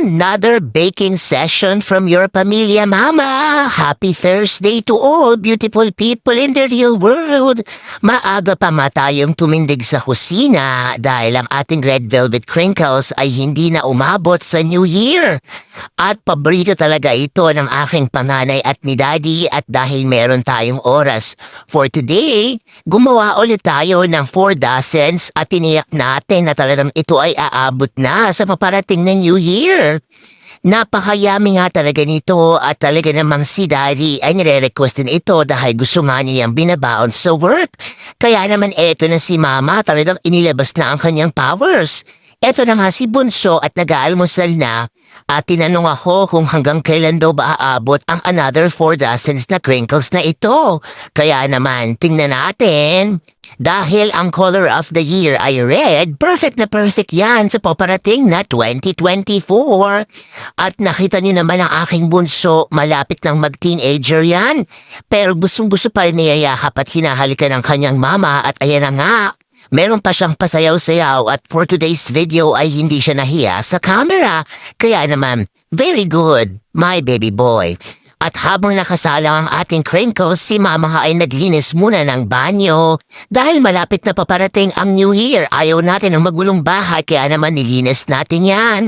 another baking session from your pamilya mama. Happy Thursday to all beautiful people in the real world. Maaga pa ma tayong tumindig sa kusina dahil ang ating red velvet crinkles ay hindi na umabot sa New Year. At paborito talaga ito ng aking panganay at ni daddy at dahil meron tayong oras. For today, gumawa ulit tayo ng four dozens at tiniyak natin na talagang ito ay aabot na sa maparating na New Year. Napakayami nga talaga nito at talaga namang si Daddy ay nire-request din ito dahil gusto nga niyang binabaon sa work. Kaya naman eto na si Mama talagang inilabas na ang kanyang powers. Eto na nga si Bunso at nag-aalmusal na at tinanong ako kung hanggang kailan daw ba aabot ang another four dozens na crinkles na ito. Kaya naman, tingnan natin. Dahil ang color of the year ay red, perfect na perfect yan sa paparating na 2024. At nakita niyo naman ang aking bunso, malapit ng mag-teenager yan. Pero gustong-gusto pa rin niyayakap at hinahalikan ng kanyang mama at ayan na nga. Meron pa siyang pasayaw-sayaw at for today's video ay hindi siya nahiya sa camera. Kaya naman, very good, my baby boy. At habang nakasalang ang ating crinkles, si mama ay naglinis muna ng banyo. Dahil malapit na paparating ang New Year, ayaw natin ng magulong bahay kaya naman nilinis natin yan.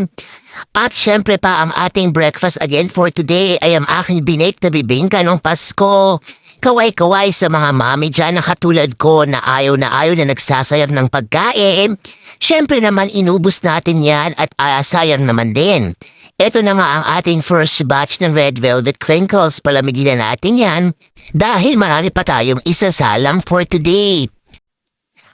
At syempre pa ang ating breakfast again for today ay ang aking binake na bibingka ng Pasko. Kaway-kaway sa mga mami dyan na katulad ko na ayaw na ayaw na nagsasayang ng pagkain. Syempre naman inubos natin yan at uh, sayang naman din. Ito na nga ang ating first batch ng red velvet crinkles. Palamigin na natin yan dahil marami pa tayong isasalang for today.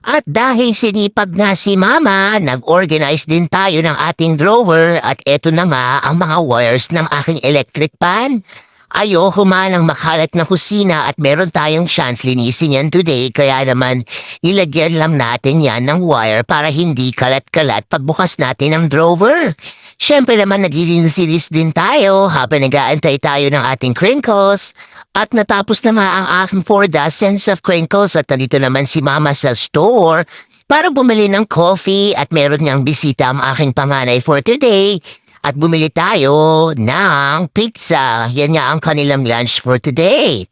At dahil sinipag na si Mama, nag-organize din tayo ng ating drawer at eto na nga ang mga wires ng aking electric pan. Ayoko man ang makalat na kusina at meron tayong chance linisin yan today kaya naman nilagyan lang natin yan ng wire para hindi kalat-kalat pagbukas natin ng drawer. Siyempre naman naglilinis din tayo habang nag-aantay tayo ng ating crinkles. At natapos na nga ang aking four dozens of crinkles at nandito naman si mama sa store para bumili ng coffee at meron niyang bisita ang aking panganay for today. At bumili tayo ng pizza. Yan nga ang kanilang lunch for today.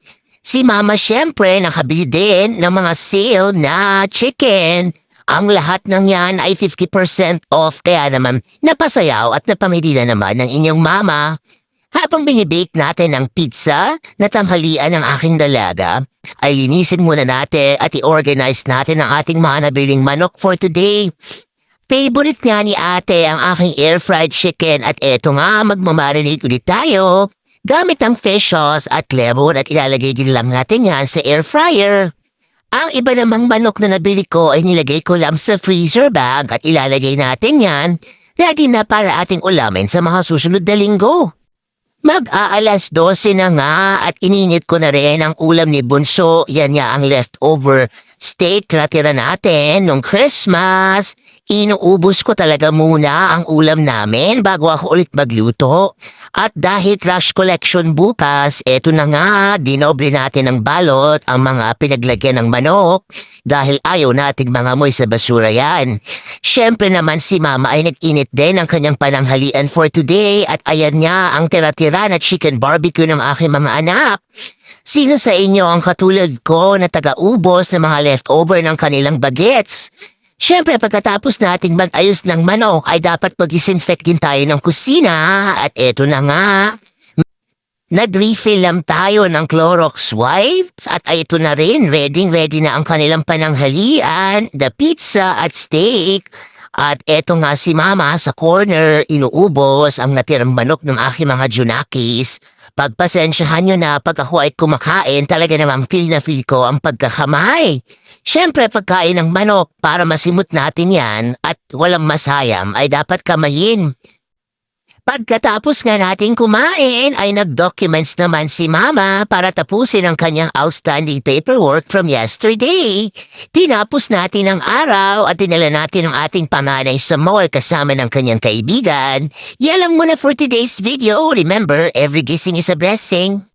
Si mama syempre nakabili din ng mga sale na chicken. Ang lahat ng yan ay 50% off kaya naman napasayaw at napamili na naman ng inyong mama. Habang binibake natin ang pizza na tanghalian ng aking dalaga, ay linisin muna natin at i-organize natin ang ating mga nabiling manok for today. Favorite nga ni ate ang aking air-fried chicken at eto nga magmamarinate ulit tayo. Gamit ang fish sauce at lemon at ilalagay din lang natin yan sa air fryer. Ang iba namang manok na nabili ko ay nilagay ko lang sa freezer bag at ilalagay natin yan. Ready na para ating ulamin sa mga susunod na linggo. Mag-aalas 12 na nga at ininit ko na rin ang ulam ni Bunso. Yan nga ang leftover steak na tira natin nung Christmas. Inuubos ko talaga muna ang ulam namin bago ako ulit magluto. At dahil trash collection bukas, eto na nga, dinobre natin ng balot ang mga pinaglagyan ng manok dahil ayaw nating mga moy sa basura yan. Siyempre naman si mama ay nag-init din ang kanyang pananghalian for today at ayan nga ang tira-tira na chicken barbecue ng aking mga anak. Sino sa inyo ang katulad ko na taga-ubos ng mga leftover ng kanilang bagets? Siyempre, pagkatapos nating mag-ayos ng manok, ay dapat mag-disinfect din tayo ng kusina. At eto na nga, nag-refill lang tayo ng Clorox wipes. At ito na rin, ready-ready na ang kanilang pananghalian, the pizza at steak. At eto nga si Mama sa corner, inuubos ang natirang manok ng aking mga junakis. Pagpasensyahan nyo na pag ako ay kumakain, talaga namang feel na feel ko ang pagkakamay. Siyempre, pagkain ng manok, para masimot natin yan at walang masayam, ay dapat kamayin. Pagkatapos nga natin kumain, ay nag-documents naman si Mama para tapusin ang kanyang outstanding paperwork from yesterday. Tinapos natin ang araw at dinala natin ang ating panganay sa mall kasama ng kanyang kaibigan. Yan lang muna for today's video. Remember, every gising is a blessing.